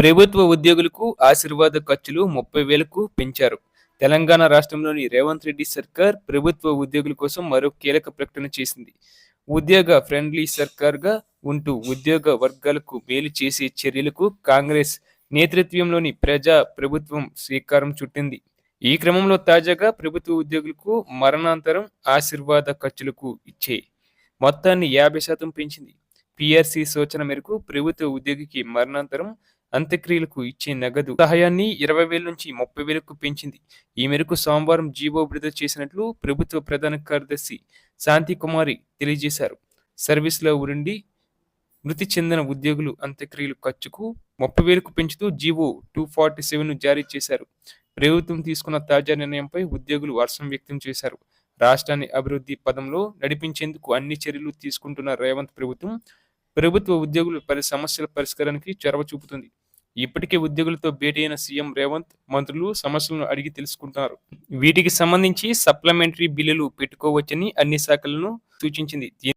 ప్రభుత్వ ఉద్యోగులకు ఆశీర్వాద ఖర్చులు ముప్పై వేలకు పెంచారు. తెలంగాణ రాష్ట్రంలోని రేవంత్ రెడ్డి సర్కార్ ప్రభుత్వ ఉద్యోగుల కోసం మరో కీలక ప్రకటన చేసింది. ఉద్యోగ ఫ్రెండ్లీ సర్కార్గా ఉంటూ ఉద్యోగ వర్గాలకు మేలు చేసే చర్యలకు కాంగ్రెస్ నేతృత్వంలోని ప్రజా ప్రభుత్వం శ్రీకారం చుట్టింది. ఈ క్రమంలో తాజాగా ప్రభుత్వ ఉద్యోగులకు మరణాంతరం ఆశీర్వాద ఖర్చులకు ఇచ్చే మొత్తాన్ని యాభై శాతం పెంచింది. పిఆర్సీ సూచన మేరకు ప్రభుత్వ ఉద్యోగికి మరణాంతరం అంత్యక్రియలకు ఇచ్చే నగదు సహాయాన్ని ఇరవై వేల నుంచి ముప్పై వేలకు పెంచింది. ఈ మేరకు సోమవారం జీవో విడుదల చేసినట్లు ప్రభుత్వ ప్రధాన కార్యదర్శి శాంతి కుమారి తెలియజేశారు. సర్వీస్లో ఉండి మృతి చెందిన ఉద్యోగులు అంత్యక్రియలు ఖర్చుకు ముప్పై వేలకు పెంచుతూ జీవో టూ ఫార్టీ సెవెన్ జారీ చేశారు. ప్రభుత్వం తీసుకున్న తాజా నిర్ణయంపై ఉద్యోగులు హర్షం వ్యక్తం చేశారు. రాష్ట్రాన్ని అభివృద్ధి పదంలో నడిపించేందుకు అన్ని చర్యలు తీసుకుంటున్న రేవంత్ ప్రభుత్వం ప్రభుత్వ ఉద్యోగులు పలు సమస్యల పరిష్కారానికి చొరవ చూపుతుంది. ఇప్పటికే ఉద్యోగులతో భేటీ అయిన సీఎం రేవంత్ మంత్రులు సమస్యలను అడిగి తెలుసుకుంటున్నారు. వీటికి సంబంధించి సప్లిమెంటరీ బిల్లులు పెట్టుకోవచ్చని అన్ని శాఖలను సూచించింది.